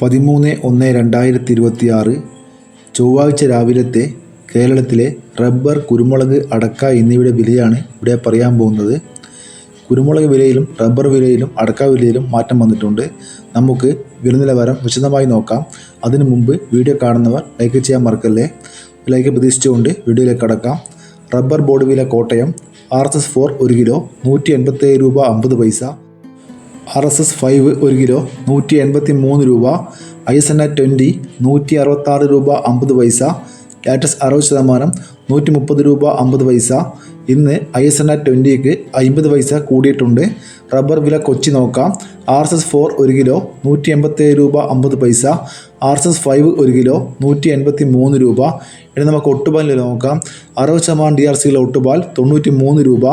പതിമൂന്ന് ഒന്ന് രണ്ടായിരത്തി ഇരുപത്തിയാറ് ചൊവ്വാഴ്ച രാവിലത്തെ കേരളത്തിലെ റബ്ബർ കുരുമുളക് അടക്ക എന്നിവയുടെ വിലയാണ് ഇവിടെ പറയാൻ പോകുന്നത്. കുരുമുളക് വിലയിലും റബ്ബർ വിലയിലും അടക്ക വിലയിലും മാറ്റം വന്നിട്ടുണ്ട്. നമുക്ക് വില നിലവാരം വിശദമായി നോക്കാം. അതിനു മുമ്പ് വീഡിയോ കാണുന്നവർ ലൈക്ക് ചെയ്യാൻ മറക്കല്ലേ? ലൈക്ക് പ്രതീക്ഷിച്ചുകൊണ്ട് വീഡിയോയിലേക്ക് കടക്കാം. റബ്ബർ ബോർഡ് വില Kottayam R S S four ഒരു കിലോ നൂറ്റി എൺപത്തേഴ് രൂപ അമ്പത് പൈസ ആർ എസ് എസ് ഫൈവ് ഒരു കിലോ നൂറ്റി എൺപത്തി മൂന്ന് രൂപ ഐ എസ് എൻ ആ ട്വന്റി നൂറ്റി അറുപത്താറ് രൂപ അമ്പത് പൈസ ലാറ്റസ് അറുപത് ശതമാനം നൂറ്റി മുപ്പത് രൂപ അമ്പത് പൈസ. ഇന്ന് ഐ എസ് എൻ ആ ട്വന്റിക്ക് അമ്പത് പൈസ കൂടിയിട്ടുണ്ട്. റബ്ബർ വില കൊച്ചി നോക്കാം. ആർ എസ് എസ് ഫോർ ഒരു കിലോ നൂറ്റി എൺപത്തേഴ് രൂപ അമ്പത് പൈസ. ആർ എസ് എസ് ഫൈവ് ഒരു കിലോ നൂറ്റി എൺപത്തി മൂന്ന് രൂപ. ഇനി നമുക്ക് ഒട്ടുപാലിൽ നോക്കാം. അറുപത് ശതമാനം ഡി ആർ സിയിലെ ഒട്ടുപാൽ തൊണ്ണൂറ്റി മൂന്ന് രൂപ.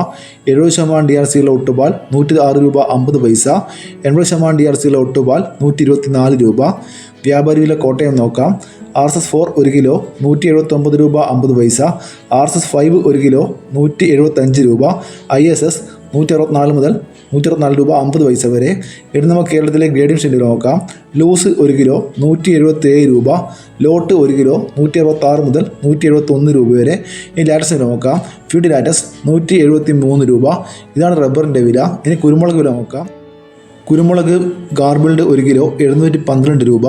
എഴുപത് ശതമാനം ഡി ആർ സിയിലെ ഒട്ടുപാൽ നൂറ്റി ആറ് രൂപ അമ്പത് പൈസ. എൺപത് ശതമാനം ഡി ആർ സിയിലെ ഒട്ടുപാൽ നൂറ്റി ഇരുപത്തി നാല് രൂപ. വ്യാപാരി വില കോട്ടയം നോക്കാം. ആർ എസ് എസ് ഫോർ ഒരു കിലോ നൂറ്റി എഴുപത്തൊമ്പത് രൂപ അമ്പത് പൈസ. ആർ എസ് എസ് ഫൈവ് ഒരു കിലോ നൂറ്റി എഴുപത്തഞ്ച് രൂപ. ഐ എസ് എസ് നൂറ്റി അറുപത്തിനാല് മുതൽ നൂറ്റി അറുപത്തിനാല് രൂപ അമ്പത് പൈസ വരെ. ഇനി നമുക്ക് കേരളത്തിലെ ഗ്രേഡിംഗ് ഷെൻഡിൽ നോക്കാം. ലൂസ് ഒരു കിലോ നൂറ്റി എഴുപത്തി ഏഴ് രൂപ. ലോട്ട് ഒരു കിലോ നൂറ്റി അറുപത്തി ആറ് മുതൽ നൂറ്റി എഴുപത്തി ഒന്ന് രൂപ വരെ. ഇനി ലാറ്റസ് നോക്കാം. ഫീഡ് ലാറ്റസ് നൂറ്റി എഴുപത്തി മൂന്ന് രൂപ. ഇതാണ് റബ്ബറിന്റെ വില. ഇനി കുരുമുളക് വില നോക്കാം. കുരുമുളക് ഗാർബിൾഡ് ഒരു കിലോ എഴുന്നൂറ്റി പന്ത്രണ്ട് രൂപ.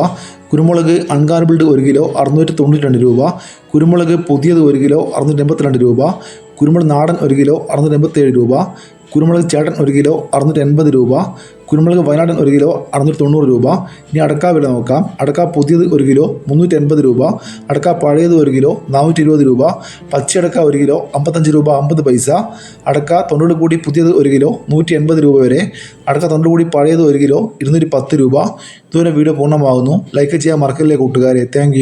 കുരുമുളക് അൺഗാർബിൾഡ് ഒരു കിലോ അറുന്നൂറ്റി തൊണ്ണൂറ്റി രണ്ട് രൂപ. കുരുമുളക് പുതിയത് ഒരു കിലോ അറുന്നൂറ്റി എൺപത്തിരണ്ട് രൂപ. കുരുമുളക് നാടൻ ഒരു കിലോ അറുന്നൂറ്റി എൺപത്തേഴ് രൂപ കുരുമുളക് ചേട്ടൻ ഒരു കിലോ അറുന്നൂറ്റി എൺപത് രൂപ കുരുമുളക് വയനാടൻ ഒരു കിലോ അറുന്നൂറ്റി തൊണ്ണൂറ് രൂപ. ഇനി അടക്ക വില നോക്കാം. അടക്ക പുതിയത് ഒരു കിലോ മുന്നൂറ്റി എൺപത് രൂപ അടക്ക പഴയത് ഒരു കിലോ നാനൂറ്റി ഇരുപത് രൂപ പച്ചയടക്ക ഒരു കിലോ അമ്പത്തഞ്ച് രൂപ അമ്പത് പൈസ അടക്ക തൊണ്ണൂറ് കൂടി പുതിയത് ഒരു കിലോ നൂറ്റി എൺപത് രൂപ വരെ അടക്ക തൊണ്ണൂറ് കൂടി പഴയത് ഒരു കിലോ ഇരുന്നൂറ്റി പത്ത് രൂപ. ഇതുവരെ വീഡിയോ പൂർണമാകുന്നു ലൈക്ക് ചെയ്യാൻ മറക്കല്ലേ കൂട്ടുകാരെ. താങ്ക്